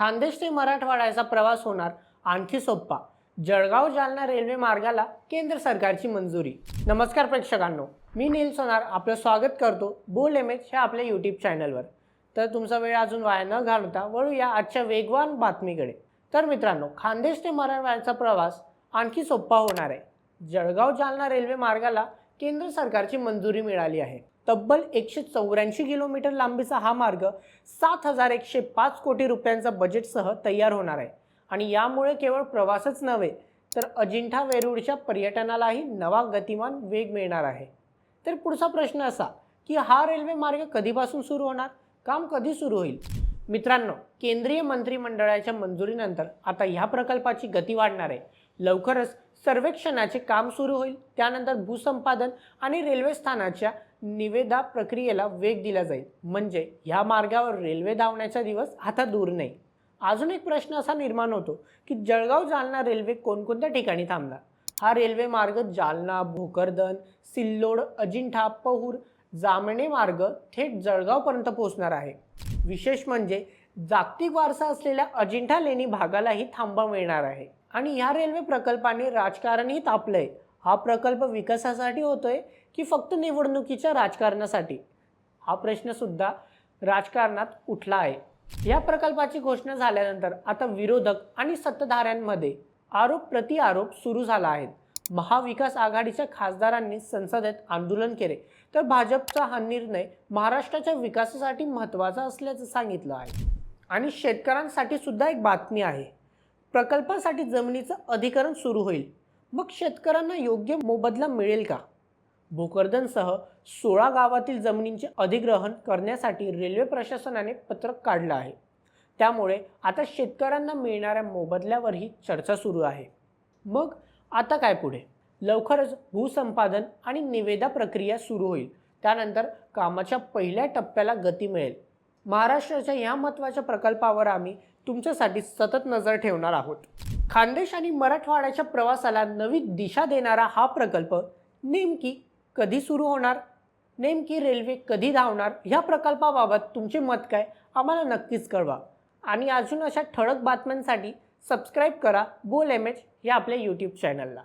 खानदेश ते मराठवाड्याचा प्रवास होणार आणखी सोप्पा. जळगाव जालना रेल्वे मार्गाला केंद्र सरकारची मंजुरी. नमस्कार प्रेक्षकांनो मी नील सोनार आपलं स्वागत करतो बोल एम एच ह्या आपल्या यूट्यूब चॅनलवर. तर तुमचा वेळ अजून वाया न घालवता वळूया आजच्या वेगवान बातमीकडे. तर मित्रांनो खानदेश ते मराठवाड्याचा प्रवास आणखी सोपा होणार आहे. जळगाव जालना रेल्वे मार्गाला केंद्र सरकारची मंजुरी मिळाली आहे. तब्बल एकशे चौऱ्याऐंशी किलोमीटर लांबीचा हा मार्ग सात हजार एकशे पाच कोटी रुपयांचा बजेटसह तयार होणार आहे. आणि यामुळे केवळ प्रवासच नव्हे तर अजिंठा वेरूळच्या पर्यटनालाही नवा गतिमान वेग मिळणार आहे. तर पुढचा प्रश्न असा की हा रेल्वे मार्ग कधीपासून सुरू होणार? काम कधी सुरू होईल? मित्रांनो केंद्रीय मंत्रिमंडळाच्या मंजुरीनंतर आता ह्या प्रकल्पाची गती वाढणार आहे. लवकरच सर्वेक्षणाचे काम सुरू होईल. त्यानंतर भूसंपादन आणि रेल्वे स्थानाच्या निवेदा प्रक्रियेला वेग दिला जाईल. म्हणजे ह्या मार्गावर रेल्वे धावण्याचा दिवस आता दूर नाही. अजून एक प्रश्न असा निर्माण होतो की जळगाव जालना रेल्वे कोणकोणत्या ठिकाणी थांबणार? हा रेल्वे मार्ग जालना भोकरदन सिल्लोड अजिंठा पहूर जामणे मार्ग थेट जळगावपर्यंत पोहोचणार आहे. विशेष म्हणजे जागतिक वारसा असलेल्या अजिंठा लेणी भागालाही थांबा मिळणार आहे. आणि ह्या रेल्वे प्रकल्पाने राजकारणही तापलंय. हा प्रकल्प विकासासाठी होतोय की फक्त निवडणुकीच्या राजकारणासाठी? हा प्रश्न सुद्धा राजकारणात उठला आहे. या प्रकल्पाची घोषणा झाल्यानंतर आता विरोधक आणि सत्ताधाऱ्यांमध्ये आरोप प्रतिआरोप सुरू झाला आहेत महाविकास आघाडीच्या खासदारांनी संसदेत आंदोलन केले. तर भाजपचा हा निर्णय महाराष्ट्राच्या विकासासाठी महत्त्वाचा असल्याचं सांगितलं आहे. आणि शेतकऱ्यांसाठी सुद्धा एक बातमी आहे. प्रकल्पासाठी जमिनीचं अधिकरण सुरू होईल. मग शेतकऱ्यांना योग्य मोबदला मिळेल का? भोकरदनसह सोळा गावातील जमिनींचे अधिग्रहण करण्यासाठी रेल्वे प्रशासनाने पत्रक काढलं आहे. त्यामुळे आता शेतकऱ्यांना मिळणाऱ्या मोबदल्यावरही चर्चा सुरू आहे. मग आता काय पुढे? लवकरच भूसंपादन आणि निवेदा प्रक्रिया सुरू होईल. त्यानंतर कामाच्या पहिल्या टप्प्याला गती मिळेल. महाराष्ट्राच्या या महत्त्वाच्या प्रकल्पावर आम्ही तुमच्यासाठी सतत नजर ठेवणार आहोत. खानदेश आणि मराठवाड्याच्या प्रवासाला नवी दिशा देणारा हा प्रकल्प नेमकी कधी सुरू होणार? नेमकी रेल्वे कधी धावणार? ह्या प्रकल्पाबाबत तुमचे मत काय? आम्हाला नक्कीच कळवा. आणि अजून अशा ठळक बातम्यांसाठी सबस्क्राईब करा. बोल एम एच या आपल्या यूट्यूब चॅनलला